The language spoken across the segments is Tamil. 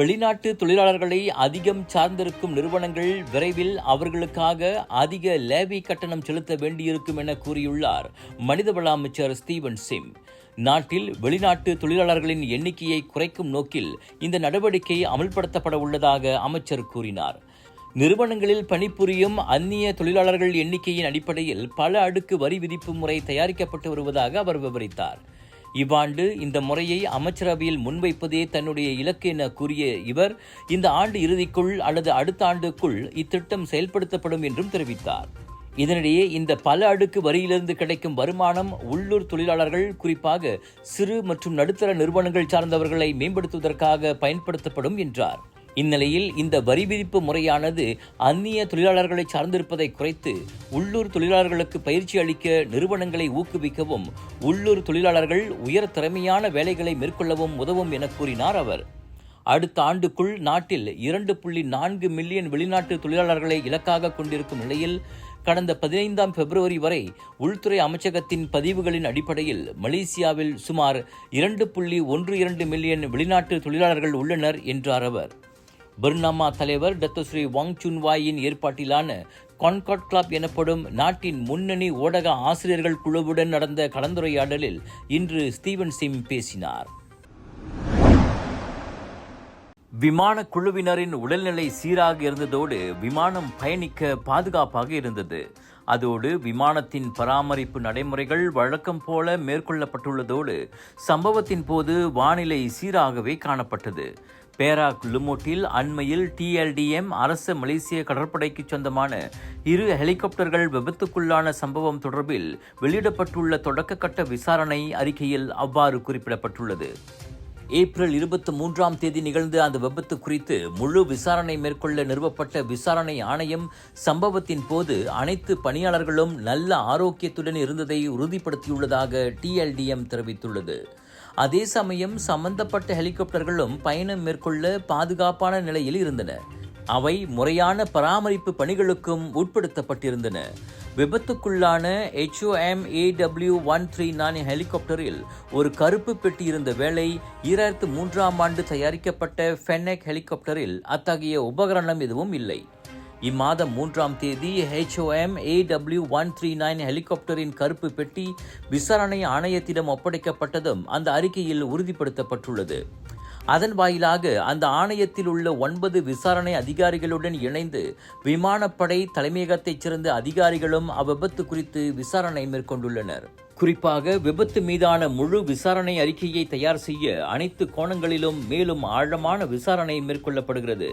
வெளிநாட்டு தொழிலாளர்களை அதிகம் சார்ந்திருக்கும் நிறுவனங்கள் விரைவில் அவர்களுக்காக அதிக லேவி கட்டணம் செலுத்த வேண்டியிருக்கும் என கூறியுள்ளார் மனிதவள அமைச்சர் ஸ்டீவன் சிம். நாட்டில் வெளிநாட்டு தொழிலாளர்களின் எண்ணிக்கையை குறைக்கும் நோக்கில் இந்த நடவடிக்கை அமல்படுத்தப்பட உள்ளதாக அமைச்சர் கூறினார். நிறுவனங்களில் பணிபுரியும் அந்நிய தொழிலாளர்கள் எண்ணிக்கையின் அடிப்படையில் பல அடுக்கு வரி விதிப்பு முறை தயாரிக்கப்பட்டு வருவதாக அவர் விவரித்தார். இவ்வாண்டு இந்த முறையை அமைச்சரவையில் முன்வைப்பதே தன்னுடைய இலக்கு என கூறிய இவர் இந்த ஆண்டு இறுதிக்குள் அல்லது அடுத்த ஆண்டுக்குள் இத்திட்டம் செயல்படுத்தப்படும் என்றும் தெரிவித்தார். இதனிடையே இந்த பல அடுக்கு வரியிலிருந்து கிடைக்கும் வருமானம் உள்ளூர் தொழிலாளர்கள் குறிப்பாக சிறு மற்றும் நடுத்தர நிறுவனங்கள் சார்ந்தவர்களை மேம்படுத்துவதற்காக பயன்படுத்தப்படும் என்றார். இந்நிலையில் இந்த வரி விதிப்பு முறையானது அந்நிய தொழிலாளர்களை சார்ந்திருப்பதை குறைத்து உள்ளூர் தொழிலாளர்களுக்கு பயிற்சி அளிக்க நிறுவனங்களை ஊக்குவிக்கவும் உள்ளூர் தொழிலாளர்கள் உயர் திறமையான வேலைகளை மேற்கொள்ளவும் உதவும் என கூறினார் அவர். அடுத்த ஆண்டுக்குள் நாட்டில் இரண்டு புள்ளி நான்கு மில்லியன் வெளிநாட்டு தொழிலாளர்களை இலக்காக கொண்டிருக்கும் நிலையில் கடந்த பதினைந்தாம் பிப்ரவரி வரை உள்துறை அமைச்சகத்தின் பதிவுகளின் அடிப்படையில் மலேசியாவில் சுமார் இரண்டு புள்ளி ஒன்று இரண்டு மில்லியன் வெளிநாட்டு தொழிலாளர்கள் உள்ளனர் என்றார் அவர். பர்னாமா தலைவர் டத்தஸ்ரீ வாங் சுன்வாயின் ஏற்பாட்டிலான கான்காட் கிளப் எனப்படும் நாட்டின் முன்னணி ஊடக ஆசிரியர்கள் குழுவுடன் நடந்த கலந்துரையாடலில் இன்று ஸ்டீவன் சிம் பேசினார். விமான குழுவினரின் உடல்நிலை சீராக இருந்ததோடு விமானம் பயணிக்க பாதுகாப்பாக இருந்தது. அதோடு விமானத்தின் பராமரிப்பு நடைமுறைகள் வழக்கம் போல மேற்கொள்ளப்பட்டுள்ளதோடு சம்பவத்தின் போது வானிலை சீராகவே காணப்பட்டது. பேரா குலுமோட்டில் அண்மையில் டிஎல்டிஎம் அரசு மலேசிய கடற்படைக்கு சொந்தமான இரு ஹெலிகாப்டர்கள் விபத்துக்குள்ளான சம்பவம் தொடர்பில் வெளியிடப்பட்டுள்ள தொடக்கக்கட்ட விசாரணை அறிக்கையில் அவ்வாறு குறிப்பிடப்பட்டுள்ளது. ஏப்ரல் இருபத்தி மூன்றாம் தேதி நிகழ்ந்த அந்த விபத்து குறித்து முழு விசாரணை மேற்கொள்ள நிறுவப்பட்ட விசாரணை ஆணையம் சம்பவத்தின் போது அனைத்து பணியாளர்களும் நல்ல ஆரோக்கியத்துடன் இருந்ததை உறுதிப்படுத்தியுள்ளதாக டிஎல்டிஎம் தெரிவித்துள்ளது. அதே சமயம் சம்பந்தப்பட்ட ஹெலிகாப்டர்களும் பயணம் மேற்கொள்ள பாதுகாப்பான நிலையில் இருந்தன. அவை முறையான பராமரிப்பு பணிகளுக்கும் உட்படுத்தப்பட்டிருந்தன. விபத்துக்குள்ளான HOM AW one three nine ஹெலிகாப்டரில் ஒரு கருப்பு பெட்டி இருந்த வேளை ஈராயிரத்து மூன்றாம் ஆண்டு தயாரிக்கப்பட்ட ஃபென்னெக் ஹெலிகாப்டரில் அத்தகைய உபகரணம் எதுவும் இல்லை. இம்மாதம் மூன்றாம் தேதி HOM AW one three nine ஹெலிகாப்டரின் கருப்பு பெட்டி விசாரணை ஆணையத்திடம் ஒப்படைக்கப்பட்டதும் அந்த அறிக்கையில் உறுதிப்படுத்தப்பட்டுள்ளது. அதன் வாயிலாக அந்த ஆணையத்தில் உள்ள ஒன்பது விசாரணை அதிகாரிகளுடன் இணைந்து விமானப்படை தலைமையகத்தைச் சேர்ந்த அதிகாரிகளும் அவ்விபத்து குறித்து விசாரணை மேற்கொண்டுள்ளனர். குறிப்பாக விபத்து மீதான முழு விசாரணை அறிக்கையை தயார் செய்ய அனைத்து கோணங்களிலும் மேலும் ஆழமான விசாரணை மேற்கொள்ளப்படுகிறது.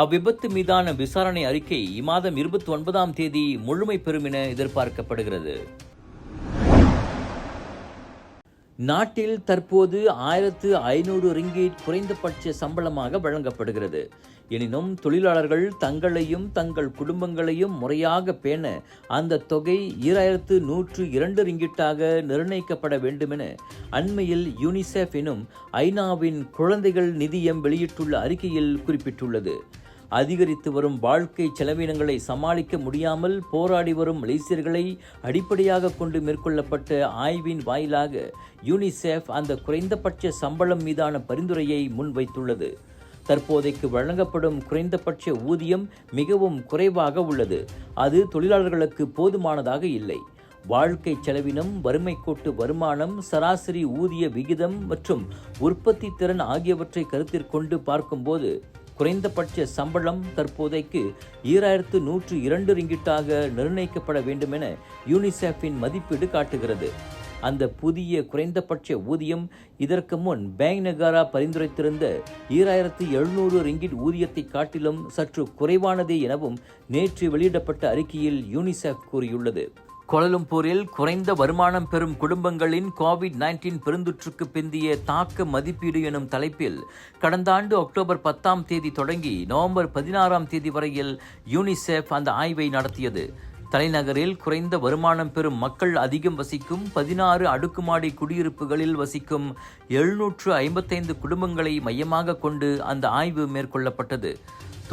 அவ்விபத்து மீதான விசாரணை அறிக்கை இம்மாதம் இருபத்தி ஒன்பதாம் தேதி முழுமை பெறும் என எதிர்பார்க்கப்படுகிறது. நாட்டில் தற்போது ஆயிரத்து ஐநூறு ரிங்கீட் குறைந்தபட்ச சம்பளமாக வழங்கப்படுகிறது. எனினும் தொழிலாளர்கள் தங்களையும் தங்கள் குடும்பங்களையும் முறையாக பேண அந்த தொகை ஈராயிரத்து நூற்று இரண்டு ரிங்கிட்டாக நிர்ணயிக்கப்பட வேண்டுமென அண்மையில் யூனிசெஃப் எனும் ஐநாவின் குழந்தைகள் நிதியம் வெளியிட்டுள்ள அறிக்கையில் குறிப்பிட்டுள்ளது. அதிகரித்து வரும் வாழ்க்கை செலவினங்களை சமாளிக்க முடியாமல் போராடி வரும் மலேசியர்களை அடிப்படையாக கொண்டு மேற்கொள்ளப்பட்ட ஆய்வின் வாயிலாக யூனிசெஃப் அந்த குறைந்தபட்ச சம்பளம் மீதான பரிந்துரையை முன்வைத்துள்ளது. தற்போதைக்கு வழங்கப்படும் குறைந்தபட்ச ஊதியம் மிகவும் குறைவாக உள்ளது. அது தொழிலாளர்களுக்கு போதுமானதாக இல்லை. வாழ்க்கை செலவினம் வறுமை கோட்டு வருமானம் சராசரி ஊதிய விகிதம் மற்றும் உற்பத்தி திறன் ஆகியவற்றை கருத்தில் கொண்டு பார்க்கும்போது குறைந்தபட்ச சம்பளம் தற்போதைக்கு ஈராயிரத்து நூற்று இரண்டு ரிங்கிட்டாக நிர்ணயிக்கப்பட வேண்டும் என யூனிசெஃபின் மதிப்பீடு காட்டுகிறது. அந்த புதிய குறைந்தபட்ச ஊதியம் இதற்கு முன் பேங்க் நகாரா பரிந்துரைத்திருந்த ஈராயிரத்து எழுநூறு ரிங்கிட் ஊதியத்தை காட்டிலும் சற்று குறைவானதே எனவும் நேற்று வெளியிடப்பட்ட அறிக்கையில் யூனிசெஃப் கூறியுள்ளது. கோலலம்பூரில் குறைந்த வருமானம் பெறும் குடும்பங்களின் கோவிட் நைன்டீன் பெருந்தொற்றுக்கு பிந்திய தாக்க மதிப்பீடு எனும் தலைப்பில் கடந்த ஆண்டு அக்டோபர் பத்தாம் தேதி தொடங்கி நவம்பர் பதினாறாம் தேதி வரையில் யூனிசெஃப் அந்த ஆய்வை நடத்தியது. தலைநகரில் குறைந்த வருமானம் பெறும் மக்கள் அதிகம் வசிக்கும் பதினாறு அடுக்குமாடி குடியிருப்புகளில் வசிக்கும் எழுநூற்று ஐம்பத்தைந்து குடும்பங்களை மையமாக கொண்டு அந்த ஆய்வு மேற்கொள்ளப்பட்டது.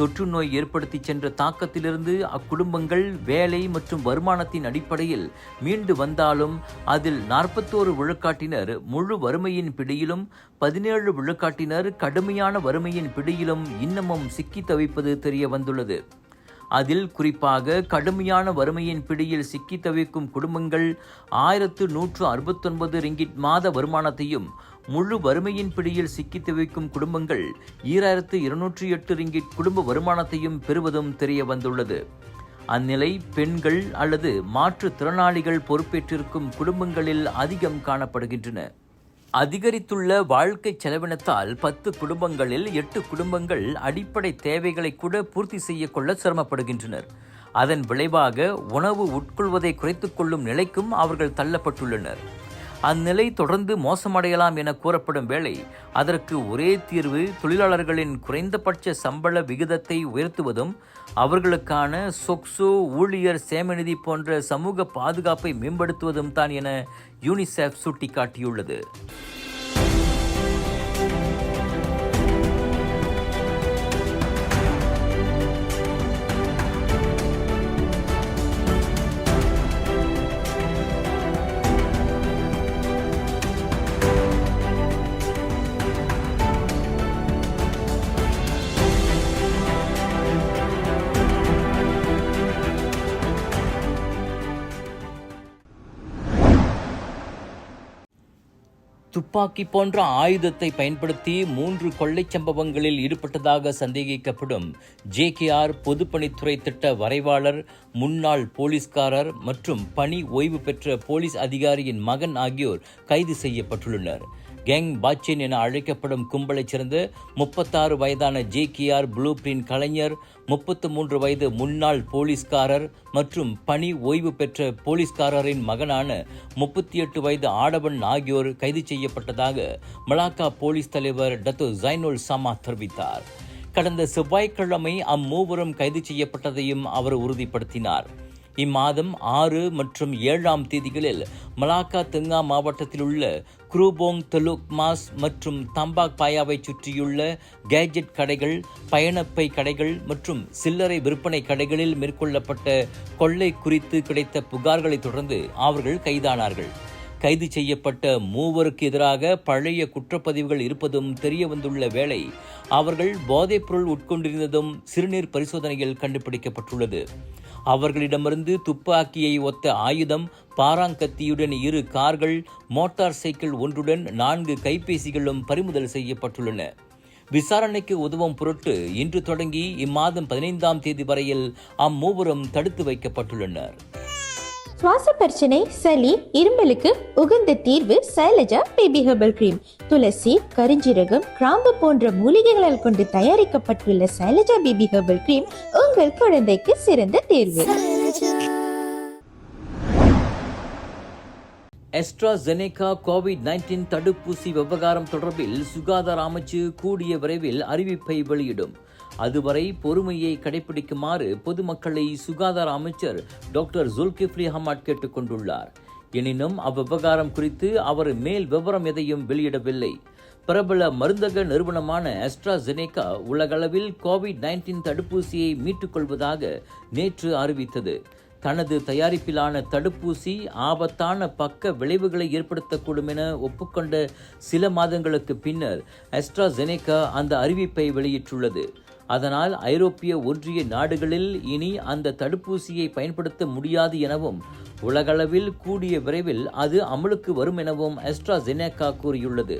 தொற்று நோய் ஏற்படுத்தி சென்ற தாக்கத்திலிருந்து அக்குடும்பங்கள் வேலை மற்றும் வருமானத்தின் அடிப்படையில் மீண்டு வந்தாலும் அதில் நாற்பத்தோரு விழுக்காட்டினர் முழு வறுமையின் பிடியிலும் பதினேழு விழுக்காட்டினர் கடுமையான வறுமையின் பிடியிலும் இன்னமும் சிக்கி தவிப்பது தெரிய வந்துள்ளது அதில் குறிப்பாக கடுமையான வறுமையின் பிடியில் சிக்கி தவிக்கும் குடும்பங்கள் ஆயிரத்து நூற்று அறுபத்தொன்பது ரிங்கிட் மாத வருமானத்தையும் முழு வறுமையின் பிடியில் சிக்கி தவிக்கும் குடும்பங்கள் ஈராயிரத்து இருநூற்றி எட்டு ரிங்கிட் குடும்ப வருமானத்தையும் பெறுவதும் தெரிய வந்துள்ளது. அந்நிலை பெண்கள் அல்லது மாற்றுத் திறனாளிகள் பொறுப்பேற்றிருக்கும் குடும்பங்களில் அதிகம் காணப்படுகின்றன. அதிகரித்துள்ள வாழ்க்கை செலவினத்தால் பத்து குடும்பங்களில் எட்டு குடும்பங்கள் அடிப்படை தேவைகளை கூட பூர்த்தி செய்ய கொள்ள சிரமப்படுகின்றனர். அதன் விளைவாக உணவு உட்கொள்வதை குறைத்துக் கொள்ளும் நிலைக்கும் அவர்கள் தள்ளப்பட்டுள்ளனர். அந்நிலை தொடர்ந்து மோசமடையலாம் என கூறப்படும் வேளை அதற்கு ஒரே தீர்வு தொழிலாளர்களின் குறைந்தபட்ச சம்பள விகிதத்தை உயர்த்துவதும் அவர்களுக்கான சொக்சோ ஊழியர் சேமநிதி போன்ற சமூக பாதுகாப்பை மேம்படுத்துவதும் தான் என யூனிசெஃப் சுட்டிக்காட்டியுள்ளது. துப்பாக்கி போன்ற ஆயுதத்தை பயன்படுத்தி மூன்று கொள்ளைச் சம்பவங்களில் ஈடுபட்டதாக சந்தேகிக்கப்படும் ஜேகேஆர் பொதுப்பணித்துறை திட்ட வரைவாளர் முன்னாள் போலீஸ்காரர் மற்றும் பணி ஓய்வு பெற்ற போலீஸ் அதிகாரியின் மகன் ஆகியோர் கைது செய்யப்பட்டுள்ளனர். கெங் பாச்சின் என அழைக்கப்படும் கும்பலைச் சேர்ந்த முப்பத்தாறு வயதான ஜேகேஆர் ப்ளூ பிரிண்ட் கலைஞர் முப்பத்து மூன்று வயது முன்னாள் போலீஸ்காரர் மற்றும் பணி ஓய்வு பெற்ற போலீஸ்காரரின் மகனான முப்பத்தி எட்டு வயது ஆடவன் ஆகியோர் கைது செய்யப்பட்டதாக மலாக்கா போலீஸ் தலைவர் டத்து ஜைனுல் சமா தெரிவித்தார். கடந்த செவ்வாய்க்கிழமை அம்மூவரும் கைது செய்யப்பட்டதையும் அவர் உறுதிப்படுத்தினார். இம்மாதம் ஆறு மற்றும் ஏழாம் தேதிகளில் மலாக்கா தெங்கா மாவட்டத்தில் உள்ள குரூபோங் தெலுக் மாஸ் மற்றும் தம்பாக் பாயாவை சுற்றியுள்ள கேஜெட் கடைகள் பயணப்பை கடைகள் மற்றும் சில்லறை விற்பனை கடைகளில் மேற்கொள்ளப்பட்ட கொள்ளை குறித்து கிடைத்த புகார்களை தொடர்ந்து அவர்கள் கைதானார்கள். கைது செய்யப்பட்ட மூவருக்கு எதிராக பழைய குற்றப்பதிவுகள் இருப்பதும் தெரிய வந்துள்ள வேளை அவர்கள் போதைப்பொருள் உட்கொண்டிருந்ததும் சிறுநீர் பரிசோதனையில் கண்டுபிடிக்கப்பட்டுள்ளது. அவர்களிடமிருந்து துப்பாக்கியை ஒத்த ஆயுதம் பாராங்கத்தியுடன் இரு கார்கள் மோட்டார் சைக்கிள் ஒன்றுடன் நான்கு கைபேசிகளும் பறிமுதல் செய்யப்பட்டுள்ளன. விசாரணைக்கு உதவும் பொருட்டு இன்று தொடங்கி இம்மாதம் பதினைந்தாம் தேதி வரையில் அம்மூவரும் தடுத்து வைக்கப்பட்டுள்ளனர். சுவாச பிரச்சனை சளி இரும்பலுக்கு உகந்த தீர்வு சைலஜா பேபி ஹெர்பல் கிரீம். துளசி கரிஞ்சீரகம் கிராம்பு போன்ற மூலிகைகளால் கொண்டு தயாரிக்கப்பட்டுள்ள சைலஜா பேபி ஹெர்பல் கிரீம் உங்கள் குழந்தைக்கு சிறந்த தேர்வு. எஸ்ட்ராஜெனேகா கோவிட் நைன்டீன் தடுப்பூசி விவகாரம் தொடர்பில் சுகாதார அமைச்சு கூடிய விரைவில் அறிவிப்பை வெளியிடும். அதுவரை பொறுமையை கடைபிடிக்குமாறு பொதுமக்களை சுகாதார அமைச்சர் டாக்டர் ஜுல்கிஃப்லி ஹமாட் கேட்டுக்கொண்டுள்ளார் எனினும் அவ்விவகாரம் குறித்து அவர் மேல் விவரம் எதையும் வெளியிடவில்லை. பிரபல மருந்தக நிறுவனமான அஸ்ட்ராஜெனேகா உலகளவில் கோவிட் நைன்டீன் தடுப்பூசியை மீட்டுக்கொள்வதாக நேற்று அறிவித்தது. தனது தயாரிப்பிலான தடுப்பூசி ஆபத்தான பக்க விளைவுகளை ஏற்படுத்தக்கூடும் என ஒப்புக்கொண்ட சில மாதங்களுக்கு பின்னர் அஸ்ட்ராஜெனேகா அந்த அறிவிப்பை வெளியிட்டுள்ளது. அதனால் ஐரோப்பிய ஒன்றிய நாடுகளில் இனி அந்த தடுப்பூசியை பயன்படுத்த முடியாது எனவும் உலகளவில் கூடிய விரைவில் அது அமலுக்கு வரும் எனவும் எஸ்ட்ராஜெனேகா கூறியுள்ளது.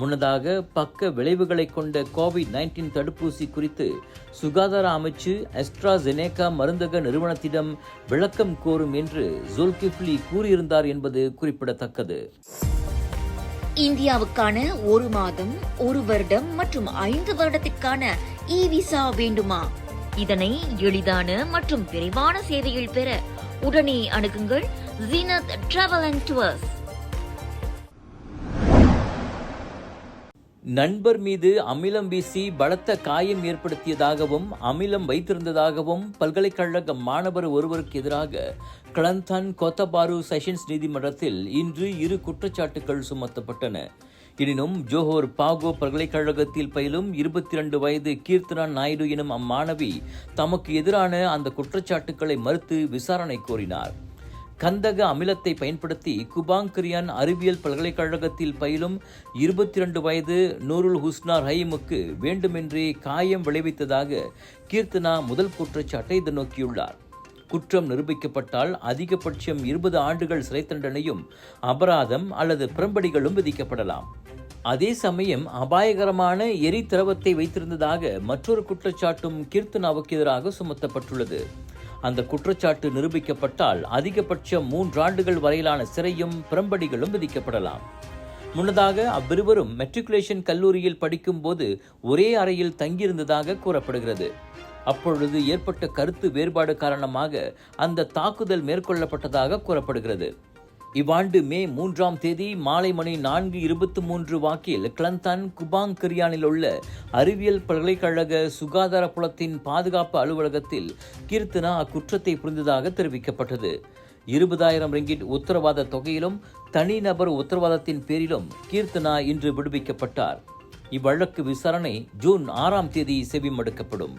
முன்னதாக பக்க விளைவுகளை கொண்ட கோவிட் நைன்டீன் தடுப்பூசி குறித்து சுகாதார அமைச்சு எஸ்ட்ராஜெனேகா மருந்தக நிறுவனத்திடம் விளக்கம் கோரும் என்று ஜோல்கிஃப்லி கூறியிருந்தார் என்பது குறிப்பிடத்தக்கது. இந்தியாவுக்கான ஒரு மாதம் ஒரு வருடம் மற்றும் ஐந்து வருடத்திற்கான இ விசா வேண்டுமா? இதனை எளிதான மற்றும் விரைவான சேவையில் பெற உடனே அணுகுங்கள். Zeenat travel and tours. நண்பர் மீது அமிலம் வீசி பலத்த காயம் ஏற்படுத்தியதாகவும் அமிலம் வைத்திருந்ததாகவும் பல்கலைக்கழக மாணவர் ஒருவருக்கு எதிராக கிளந்தன் கொத்தபாரு செஷன்ஸ் நீதிமன்றத்தில் இன்று இரு குற்றச்சாட்டுகள் சுமத்தப்பட்டன. எனினும் ஜோஹோர் பாகோ பல்கலைக்கழகத்தில் பயிலும் இருபத்தி இரண்டு வயது கீர்த்தனா நாயுடு எனும் அம்மாணவி தமக்கு எதிரான அந்த குற்றச்சாட்டுக்களை மறுத்து விசாரணை கோரினார். கந்தக அமிலத்தை பயன்படுத்தி குபாங் கிரியான் அறிவியல் பல்கலைக்கழகத்தில் பயிலும் இருபத்தி ரெண்டு வயது நூருல் ஹுஸ்னார் ஹயீமுக்கு வேண்டுமென்றே காயம் விளைவித்ததாக கீர்த்தனா முதல் குற்றச்சாட்டை எதிர்நோக்கியுள்ளார். குற்றம் நிரூபிக்கப்பட்டால் அதிகபட்சம் இருபது ஆண்டுகள் சிறை தண்டனையும் அபராதம் அல்லது பிரம்படிகளும் விதிக்கப்படலாம். அதே சமயம் அபாயகரமான எரி திரவத்தை வைத்திருந்ததாக மற்றொரு குற்றச்சாட்டும் கீர்த்தனாவுக்கு எதிராக சுமத்தப்பட்டுள்ளது. அந்த குற்றச்சாட்டு நிரூபிக்கப்பட்டால் அதிகபட்சம் மூன்றாண்டுகள் வரையிலான சிறையும் பிரம்படிகளும் விதிக்கப்படலாம். முன்னதாக அவ்விருவரும் மெட்ரிகுலேஷன் கல்லூரியில் படிக்கும்போது ஒரே அறையில் தங்கியிருந்ததாக கூறப்படுகிறது. அப்பொழுது ஏற்பட்ட கருத்து வேறுபாடு காரணமாக அந்த தாக்குதல் மேற்கொள்ளப்பட்டதாக கூறப்படுகிறது. இவ்வாண்டு மே மூன்றாம் தேதி மாலை மணி நான்கு இருபத்தி மூன்று வாக்கில் கிளந்தான் குபாங் கிரியானில் உள்ள அறிவியல் பல்கலைக்கழக சுகாதார புலத்தின் பாதுகாப்பு அலுவலகத்தில் கீர்த்தனா அக்குற்றத்தை புரிந்ததாக தெரிவிக்கப்பட்டது. இருபதாயிரம் ரிங்கிட் உத்தரவாத தொகையிலும் தனிநபர் உத்தரவாதத்தின் பேரிலும் கீர்த்தனா இன்று விடுவிக்கப்பட்டார். இவ்வழக்கு விசாரணை ஜூன் ஆறாம் தேதி செவிமடுக்கப்படும்.